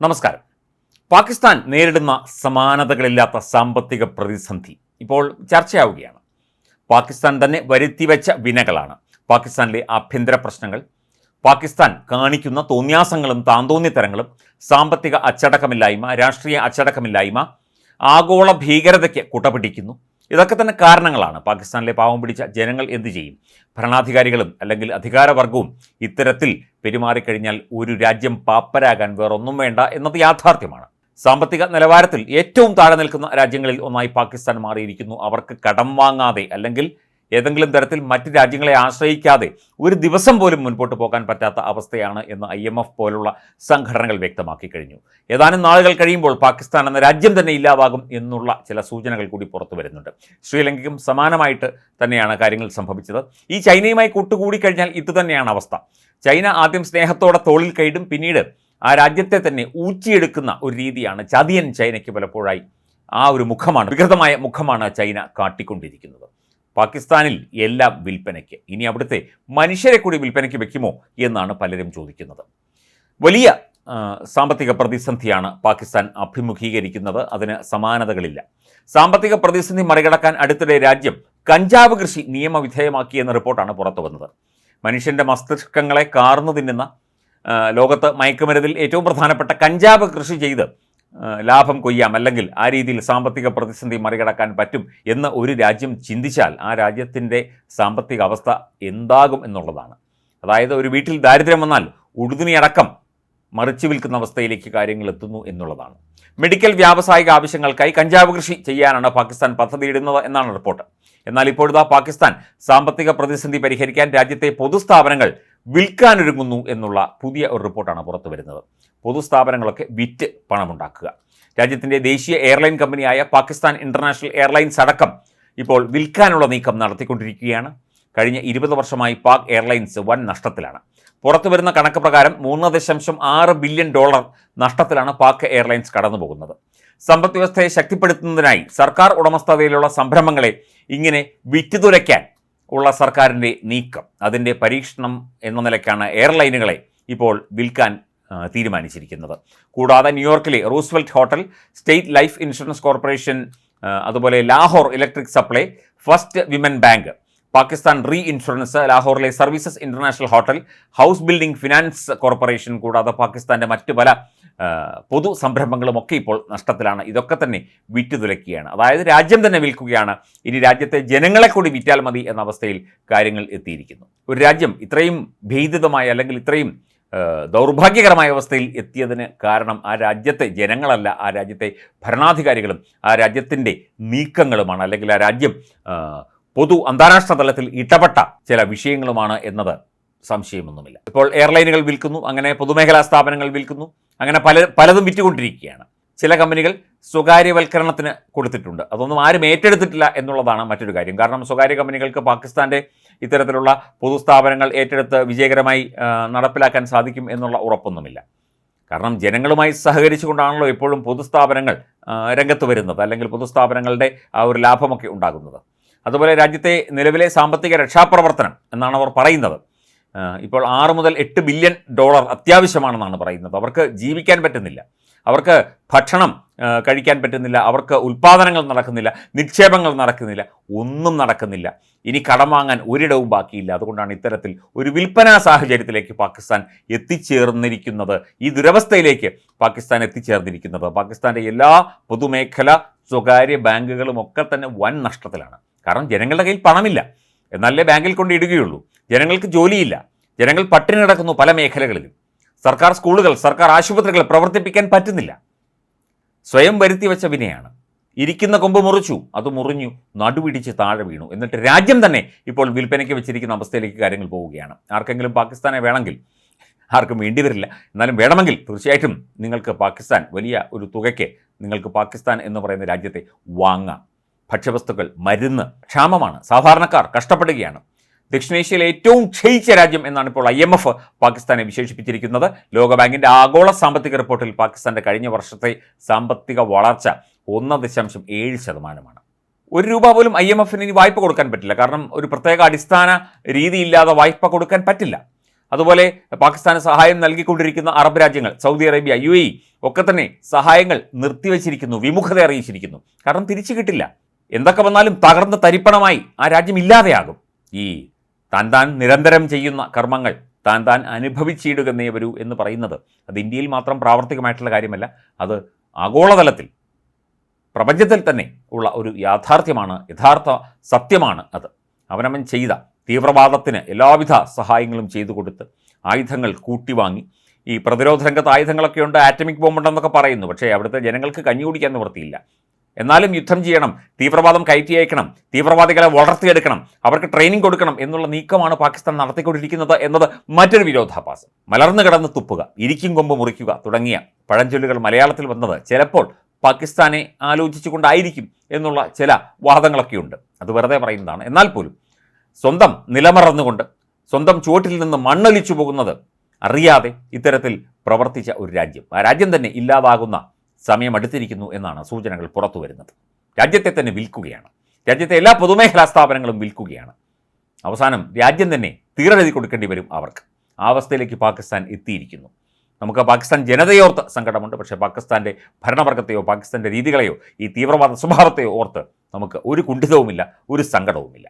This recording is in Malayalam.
നമസ്കാരം. പാകിസ്ഥാൻ നേരിടുന്ന സമാനതകളില്ലാത്ത സാമ്പത്തിക പ്രതിസന്ധി ഇപ്പോൾ ചർച്ചയാവുകയാണ്. പാകിസ്ഥാൻ തന്നെ വരുത്തിവെച്ച വിനകളാണ്. പാകിസ്ഥാനിലെ ആഭ്യന്തര പ്രശ്നങ്ങൾ പാകിസ്ഥാൻ കാണിക്കുന്ന തോന്യാസങ്ങളും താന്തോന്നിത്തരങ്ങളും സാമ്പത്തിക അച്ചടക്കമില്ലായ്മ രാഷ്ട്രീയ അച്ചടക്കമില്ലായ്മ ആഗോള ഭീകരതയ്ക്ക് കുട്ടപിടിക്കുന്നു ഇതൊക്കെ തന്നെ കാരണങ്ങളാണ്. പാകിസ്ഥാനിലെ പാവം പിടിച്ച ജനങ്ങൾ എന്ത് ചെയ്യും? ഭരണാധികാരികളും അല്ലെങ്കിൽ അധികാരവർഗവും ഇത്തരത്തിൽ പെരുമാറിക്കഴിഞ്ഞാൽ ഒരു രാജ്യം പാപ്പരാകാൻ വേറൊന്നും വേണ്ട എന്നത് യാഥാർത്ഥ്യമാണ്. സാമ്പത്തിക നിലവാരത്തിൽ ഏറ്റവും താഴെ നിൽക്കുന്ന രാജ്യങ്ങളിൽ ഒന്നായി പാകിസ്ഥാൻ മാറിയിരിക്കുന്നു. അവർക്ക് കടം വാങ്ങാതെ അല്ലെങ്കിൽ ഏതെങ്കിലും തരത്തിൽ മറ്റ് രാജ്യങ്ങളെ ആശ്രയിക്കാതെ ഒരു ദിവസം പോലും മുൻപോട്ട് പോകാൻ പറ്റാത്ത അവസ്ഥയാണ് എന്ന് ഐ പോലുള്ള സംഘടനകൾ വ്യക്തമാക്കി കഴിഞ്ഞു. ഏതാനും നാളുകൾ കഴിയുമ്പോൾ പാകിസ്ഥാൻ എന്ന രാജ്യം തന്നെ ഇല്ലാതാകും എന്നുള്ള ചില സൂചനകൾ കൂടി പുറത്തു വരുന്നുണ്ട്. ശ്രീലങ്കയ്ക്കും സമാനമായിട്ട് തന്നെയാണ് കാര്യങ്ങൾ സംഭവിച്ചത്. ഈ ചൈനയുമായി കൂട്ടുകൂടി കഴിഞ്ഞാൽ ഇതുതന്നെയാണ് അവസ്ഥ. ചൈന ആദ്യം സ്നേഹത്തോടെ തോളിൽ കൈയിടും പിന്നീട് ആ രാജ്യത്തെ തന്നെ ഊറ്റിയെടുക്കുന്ന ഒരു രീതിയാണ് ചതിയൻ ചൈനയ്ക്ക് പലപ്പോഴായി ആ ഒരു മുഖമാണ് വികൃതമായ മുഖമാണ് ചൈന കാട്ടിക്കൊണ്ടിരിക്കുന്നത്. പാകിസ്ഥാനിൽ എല്ലാം വിൽപ്പനയ്ക്ക് ഇനി അവിടുത്തെ മനുഷ്യരെ കൂടി വിൽപ്പനയ്ക്ക് വെക്കുമോ എന്നാണ് പലരും ചോദിക്കുന്നത്. വലിയ സാമ്പത്തിക പ്രതിസന്ധിയാണ് പാകിസ്ഥാൻ അഭിമുഖീകരിക്കുന്നത്. അതിന് സമാനതകളില്ല. സാമ്പത്തിക പ്രതിസന്ധി മറികടക്കാൻ അടുത്തിടെ രാജ്യം കഞ്ചാവ് കൃഷി നിയമവിധേയമാക്കിയെന്ന റിപ്പോർട്ടാണ് പുറത്തു വന്നത്. മനുഷ്യന്റെ മസ്തിഷ്കങ്ങളെ കാർന്നു തിന്നുന്ന ലോകത്ത് മയക്കുമരുന്നിൽ ഏറ്റവും പ്രധാനപ്പെട്ട കഞ്ചാവ് കൃഷി ചെയ്ത് ലാഭം കൊയ്യാം. അല്ലെങ്കിൽ ആ രീതിയിൽ സാമ്പത്തിക പ്രതിസന്ധി മറികടക്കാൻ പറ്റും എന്ന് ഒരു രാജ്യം ചിന്തിച്ചാൽ ആ രാജ്യത്തിന്റെ സാമ്പത്തിക അവസ്ഥ എന്താകും എന്നുള്ളതാണ്. അതായത് ഒരു വീട്ടിൽ ദാരിദ്ര്യം വന്നാൽ ഉടുതുണിയടക്കം മറിച്ചു വിൽക്കുന്ന അവസ്ഥയിലേക്ക് കാര്യങ്ങൾ എത്തുന്നു എന്നുള്ളതാണ്. മെഡിക്കൽ വ്യാവസായിക ആവശ്യങ്ങൾക്കായി കഞ്ചാവ് കൃഷി ചെയ്യാനാണ് പാകിസ്ഥാൻ പദ്ധതിയിടുന്നത് എന്നാണ് റിപ്പോർട്ട്. എന്നാൽ ഇപ്പോഴത്തെ പാകിസ്ഥാൻ സാമ്പത്തിക പ്രതിസന്ധി പരിഹരിക്കാൻ രാജ്യത്തെ പൊതുസ്ഥാപനങ്ങൾ വിൽക്കാനൊരുങ്ങുന്നു എന്നുള്ള പുതിയ ഒരു റിപ്പോർട്ടാണ് പുറത്തു വരുന്നത് പൊതുസ്ഥാപനങ്ങളൊക്കെ വിറ്റ് പണമുണ്ടാക്കുക. രാജ്യത്തിന്റെ ദേശീയ എയർലൈൻ കമ്പനിയായ പാകിസ്ഥാൻ ഇന്റർനാഷണൽ എയർലൈൻസ് അടക്കം ഇപ്പോൾ വിൽക്കാനുള്ള നീക്കം നടത്തിക്കൊണ്ടിരിക്കുകയാണ്. കഴിഞ്ഞ ഇരുപത് വർഷമായി പാക് എയർലൈൻസ് വൻ നഷ്ടത്തിലാണ്. പുറത്തു വരുന്ന കണക്ക് പ്രകാരം മൂന്ന് ദശാംശം ആറ് ബില്യൺ ഡോളർ നഷ്ടത്തിലാണ് പാക് എയർലൈൻസ് കടന്നുപോകുന്നത്. സമ്പദ് വ്യവസ്ഥയെ ശക്തിപ്പെടുത്തുന്നതിനായി സർക്കാർ ഉടമസ്ഥതയിലുള്ള സംരംഭങ്ങളെ ഇങ്ങനെ വിറ്റുതുരയ്ക്കാൻ ഉള്ള സർക്കാരിന്റെ നീക്കം അതിന്റെ പരീക്ഷണം എന്ന നിലയ്ക്കാണ് എയർലൈനുകളെ ഇപ്പോൾ വിൽക്കാൻ തീരുമാനിച്ചിരിക്കുന്നത്. കൂടാതെ ന്യൂയോർക്കിലെ Roosevelt hotel state life insurance corporation അതുപോലെ Lahore electric supply first women bank Pakistan reinsurance ലാഹോറിലെ services international hotel house building finance corporation കൂടാതെ പാകിസ്ഥാന്റെ മറ്റു പല പൊതു സംരംഭങ്ങളും ഒക്കെ ഇപ്പോൾ നഷ്ടത്തിലാണ്. ഇതൊക്കെ തന്നെ വിറ്റുതുലയ്ക്കുകയാണ് അതായത് രാജ്യം തന്നെ വിൽക്കുകയാണ്. ഇനി രാജ്യത്തെ ജനങ്ങളെ കൂടി വിറ്റാൽ മതി എന്ന അവസ്ഥയിൽ കാര്യങ്ങൾ എത്തിയിരിക്കുന്നു. ഒരു രാജ്യം ഇത്രയും ഭീതിതമായ അല്ലെങ്കിൽ ഇത്രയും ദൗർഭാഗ്യകരമായ അവസ്ഥയിൽ എത്തിയതിന് കാരണം ആ രാജ്യത്തെ ജനങ്ങളല്ല ആ രാജ്യത്തെ ഭരണാധികാരികളും ആ രാജ്യത്തിന്റെ നീക്കങ്ങളുമാണ് അല്ലെങ്കിൽ ആ രാജ്യം പൊതു അന്താരാഷ്ട്ര തലത്തിൽ ഇടപെട്ട ചില വിഷയങ്ങളുമാണ് എന്നത് സംശയമൊന്നുമില്ല. ഇപ്പോൾ എയർലൈനുകൾ വിൽക്കുന്നു അങ്ങനെ പൊതുമേഖലാ സ്ഥാപനങ്ങൾ വിൽക്കുന്നു അങ്ങനെ പല പലതും വിറ്റുകൊണ്ടിരിക്കുകയാണ്. ചില കമ്പനികൾ സ്വകാര്യവൽക്കരണത്തിന് കൊടുത്തിട്ടുണ്ട്. അതൊന്നും ആരും ഏറ്റെടുത്തിട്ടില്ല എന്നുള്ളതാണ് മറ്റൊരു കാര്യം. കാരണം സ്വകാര്യ കമ്പനികൾക്ക് പാകിസ്ഥാന്റെ ഇത്തരത്തിലുള്ള പൊതുസ്ഥാപനങ്ങൾ ഏറ്റെടുത്ത് വിജയകരമായി നടപ്പിലാക്കാൻ സാധിക്കും എന്നുള്ള ഉറപ്പൊന്നുമില്ല. കാരണം ജനങ്ങളുമായി സഹകരിച്ചുകൊണ്ടാണല്ലോ എപ്പോഴും പൊതുസ്ഥാപനങ്ങൾ രംഗത്ത് വരുന്നത് അല്ലെങ്കിൽ പൊതുസ്ഥാപനങ്ങളുടെ ആ ഒരു ലാഭമൊക്കെ ഉണ്ടാകുന്നത്. അതുപോലെ രാജ്യത്തെ നിലവിലെ സാമ്പത്തിക രക്ഷാപ്രവർത്തനം എന്നാണ് അവർ പറയുന്നത്. ഇപ്പോൾ ആറ് മുതൽ എട്ട് ബില്യൺ ഡോളർ അത്യാവശ്യമാണെന്നാണ് പറയുന്നത്. അവർക്ക് ജീവിക്കാൻ പറ്റുന്നില്ല. അവർക്ക് ഭക്ഷണം കഴിക്കാൻ പറ്റുന്നില്ല അവർക്ക് ഉൽപ്പാദനങ്ങൾ നടക്കുന്നില്ല നിക്ഷേപങ്ങൾ നടക്കുന്നില്ല ഒന്നും നടക്കുന്നില്ല. ഇനി കടം വാങ്ങാൻ ഒരിടവും ബാക്കിയില്ല. അതുകൊണ്ടാണ് ഇത്തരത്തിൽ ഒരു വിൽപ്പനാ സാഹചര്യത്തിലേക്ക് പാകിസ്ഥാൻ എത്തിച്ചേർന്നിരിക്കുന്നത്. ഈ ദുരവസ്ഥയിലേക്ക് പാകിസ്ഥാൻ എത്തിച്ചേർന്നിരിക്കുന്നത്. പാകിസ്ഥാന്റെ എല്ലാ പൊതുമേഖല സ്വകാര്യ ബാങ്കുകളും ഒക്കെ തന്നെ വൻ നഷ്ടത്തിലാണ്. കാരണം ജനങ്ങളുടെ കയ്യിൽ പണമില്ല. എന്നാലേ ബാങ്കിൽ കൊണ്ട് ഇടുകയുള്ളൂ. ജനങ്ങൾക്ക് ജോലിയില്ല. ജനങ്ങൾ പട്ടിണി കിടക്കുന്നു പല മേഖലകളിലും. സർക്കാർ സ്കൂളുകൾ സർക്കാർ ആശുപത്രികൾ പ്രവർത്തിപ്പിക്കാൻ പറ്റുന്നില്ല. സ്വയം വരുത്തി വെച്ച വിനയാണ്. ഇരിക്കുന്ന കൊമ്പ് മുറിച്ചു അത് മുറിഞ്ഞു നടുപിടിച്ച് താഴെ വീണു. എന്നിട്ട് രാജ്യം തന്നെ ഇപ്പോൾ വിൽപ്പനയ്ക്ക് വെച്ചിരിക്കുന്ന അവസ്ഥയിലേക്ക് കാര്യങ്ങൾ പോവുകയാണ്. ആർക്കെങ്കിലും പാകിസ്ഥാനെ വേണമെങ്കിൽ ആർക്കും വേണ്ടി വരില്ല എന്നാലും വേണമെങ്കിൽ തീർച്ചയായിട്ടും നിങ്ങൾക്ക് പാകിസ്ഥാൻ വലിയ ഒരു തുകയ്ക്ക് നിങ്ങൾക്ക് പാകിസ്ഥാൻ എന്ന് പറയുന്ന രാജ്യത്തെ വാങ്ങാം. ഭക്ഷ്യവസ്തുക്കൾ മരുന്ന് ക്ഷാമമാണ്. സാധാരണക്കാർ കഷ്ടപ്പെടുകയാണ്. ദക്ഷിണേഷ്യയിലെ ഏറ്റവും ക്ഷയിച്ച രാജ്യം എന്നാണ് ഇപ്പോൾ ഐ എം എഫ് പാകിസ്ഥാനെ വിശേഷിപ്പിച്ചിരിക്കുന്നത്. ലോകബാങ്കിന്റെ ആഗോള സാമ്പത്തിക റിപ്പോർട്ടിൽ പാകിസ്ഥാന്റെ കഴിഞ്ഞ വർഷത്തെ സാമ്പത്തിക വളർച്ച ഒന്ന് ദശാംശം ഏഴ് ശതമാനമാണ്. ഒരു രൂപ പോലും ഐ എം എഫിന് ഇനി വായ്പ കൊടുക്കാൻ പറ്റില്ല. കാരണം ഒരു പ്രത്യേക അടിസ്ഥാന രീതിയില്ലാതെ വായ്പ കൊടുക്കാൻ പറ്റില്ല. അതുപോലെ പാകിസ്ഥാന് സഹായം നൽകിക്കൊണ്ടിരിക്കുന്ന അറബ് രാജ്യങ്ങൾ സൗദി അറേബ്യ യു എ ഒക്കെ തന്നെ സഹായങ്ങൾ നിർത്തിവച്ചിരിക്കുന്നു വിമുഖത അറിയിച്ചിരിക്കുന്നു. കാരണം തിരിച്ചു കിട്ടില്ല. എന്തൊക്കെ വന്നാലും തകർന്ന് തരിപ്പണമായി ആ രാജ്യം ഇല്ലാതെയാകും. ഈ താൻ താൻ നിരന്തരം ചെയ്യുന്ന കർമ്മങ്ങൾ താൻ താൻ അനുഭവിച്ചിടുകന്നേ വരൂ എന്ന് പറയുന്നത് അത് ഇന്ത്യയിൽ മാത്രം പ്രാവർത്തികമായിട്ടുള്ള കാര്യമല്ല അത് ആഗോളതലത്തിൽ പ്രപഞ്ചത്തിൽ തന്നെ ഉള്ള ഒരു യാഥാർത്ഥ്യമാണ് യഥാർത്ഥ സത്യമാണ് അത്. അവനവൻ ചെയ്ത തീവ്രവാദത്തിന് എല്ലാവിധ സഹായങ്ങളും ചെയ്തു കൊടുത്ത് ആയുധങ്ങൾ കൂട്ടിവാങ്ങി ഈ പ്രതിരോധ രംഗത്ത് ആയുധങ്ങളൊക്കെ ഉണ്ട് ആറ്റമിക് ബോംബുണ്ടെന്നൊക്കെ പറയുന്നു പക്ഷേ അവിടുത്തെ ജനങ്ങൾക്ക് കഞ്ഞി കുടിക്കാൻ നിവൃത്തിയില്ല. എന്നാലും യുദ്ധം ചെയ്യണം തീവ്രവാദം കയറ്റി അയക്കണം തീവ്രവാദികളെ വളർത്തിയെടുക്കണം അവർക്ക് ട്രെയിനിങ് കൊടുക്കണം എന്നുള്ള നീക്കമാണ് പാകിസ്ഥാൻ നടത്തിക്കൊണ്ടിരിക്കുന്നത് എന്നത് മറ്റൊരു വിരോധാഭാസം. മലർന്നു കിടന്ന് തുപ്പുക ഇരിക്കും കൊമ്പ് മുറിക്കുക തുടങ്ങിയ പഴഞ്ചൊല്ലുകൾ മലയാളത്തിൽ വന്നത് ചിലപ്പോൾ പാകിസ്ഥാനെ ആലോചിച്ചുകൊണ്ടായിരിക്കും എന്നുള്ള ചില വാദങ്ങളൊക്കെയുണ്ട്. അത് വെറുതെ പറയുന്നതാണ്. എന്നാൽ പോലും സ്വന്തം നിലമറന്നുകൊണ്ട് സ്വന്തം ചുവട്ടിൽ നിന്ന് മണ്ണൊലിച്ചു പോകുന്നത് അറിയാതെ ഇത്തരത്തിൽ പ്രവർത്തിച്ച ഒരു രാജ്യം ആ രാജ്യം തന്നെ ഇല്ലാതാകുന്ന സമയം അടുത്തിരിക്കുന്നു എന്നാണ് സൂചനകൾ പുറത്തു വരുന്നത്. രാജ്യത്തെ തന്നെ വിൽക്കുകയാണ്. രാജ്യത്തെ എല്ലാ പൊതുമേഖലാ സ്ഥാപനങ്ങളും വിൽക്കുകയാണ്. അവസാനം രാജ്യം തന്നെ തീരെഴുതി കൊടുക്കേണ്ടി വരും അവർക്ക്. ആ അവസ്ഥയിലേക്ക് പാകിസ്ഥാൻ എത്തിയിരിക്കുന്നു. നമുക്ക് പാകിസ്ഥാൻ ജനതയോർത്ത് സങ്കടമുണ്ട്. പക്ഷേ പാകിസ്ഥാന്റെ ഭരണവർഗത്തെയോ പാകിസ്ഥാന്റെ രീതികളെയോ ഈ തീവ്രവാദ സ്വഭാവത്തെയോ ഓർത്ത് നമുക്ക് ഒരു കുണ്ഠിതവുമില്ല ഒരു സങ്കടവുമില്ല.